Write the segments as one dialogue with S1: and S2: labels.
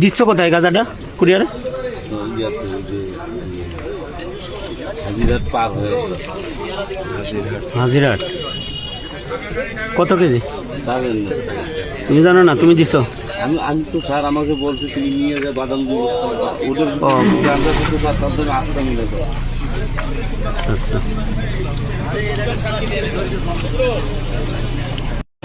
S1: দিচ্ছ কোথায় গাঁজাটা? কুরিয়ারে?
S2: ইয়াতে হাজিরাট পার হয়েছে হাজিরহাট
S1: কত কেজি? তুমি জানো না তুমি দিছো।
S2: আমি আমি তো স্যার আমাকে বলছে তুমি নিয়ে যা বাদাম বস্তা ওদের তাদের মিলে
S1: আচ্ছা।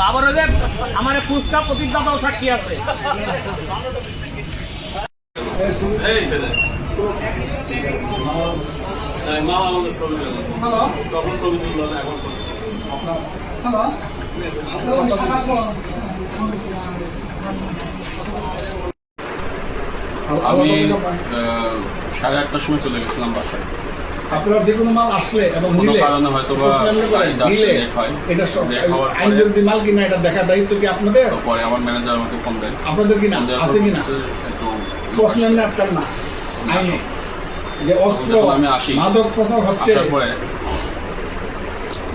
S3: আবার ওই যে আমার ফুচকা প্রতিজ্ঞাতাও সাক্ষী আছে।
S4: আমি আহ, সাড়ে আটটার সময় চলে গেছিলাম বাসায়।
S5: আপনারা যে কোনো মাল আসলে এবং নিলে
S4: কারণে হয়তো হয়।
S5: এটা সব আইন বিরোধী মাল কিনা এটা দেখা দায়িত্ব কি আপনাদের?
S4: পরে আমার ম্যানেজার আমাকে ফোন দেয়।
S5: আপনাদের কিনা? আছে কিনা? প্রশ্ন এমনি আটকান না। আইনে। যে অস্ত্র মাদক প্রচার হচ্ছে।
S4: আসার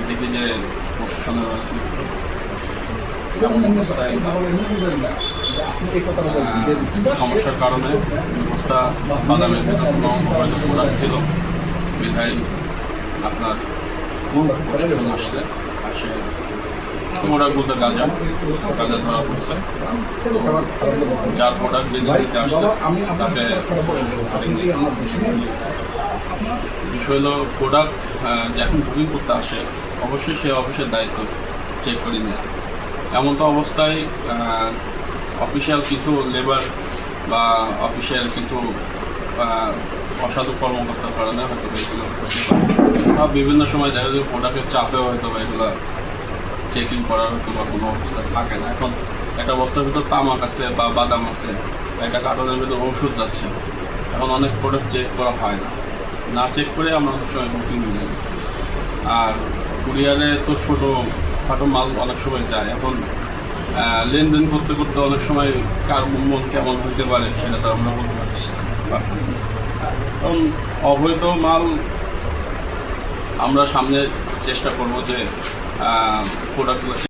S4: দেখি যে প্রশাসনের
S5: যেমন অন্য জায়গায়, তাহলে এমনি বুঝেন না যে আপনি এই কথাটা বলবেন। যে receiver সে-
S4: সমস্যার কারণে ব্যবস্থা বাদামের ছিল। বিধায় আপনার আসছে আসে প্রোডাক্ট বলতে গাঁজা গাঁজা ধরা পড়ছে। যার প্রোডাক্ট যে দিতে আসছে তাকে বিষয় হলো প্রোডাক্ট যে এখন বুকিং করতে আসে অবশ্যই সে অফিসের দায়িত্ব চেক করে নেয় এমন তো অবস্থায় অফিসিয়াল কিছু লেবার বা অফিসিয়াল কিছু অসাধু কর্মকর্তার কারণে হয়তো এগুলো বা বিভিন্ন সময় দেখা যায় প্রোডাক্টের চাপেও হয়তো বা এগুলো চেকিং করার হয়তো বা কোনো অবস্থা থাকে না এখন একটা বস্তার ভিতর তামাক আছে বা বাদাম আছে বা একটা কার্টনের ভিতর ওষুধ যাচ্ছে, এখন অনেক প্রোডাক্ট চেক করা হয় না না চেক করে আমরা অনেক সময় বুকিং নিই। আর কুরিয়ারে তো ছোট খাটো মাল অনেক সময় যায় এখন লেনদেন করতে করতে অনেক সময় কার মন কেমন হইতে পারে সেটা তো আমরা বলতে পারছি। অবৈধ মাল আমরা সামনে চেষ্টা করব যে প্রোডাক্টগুলো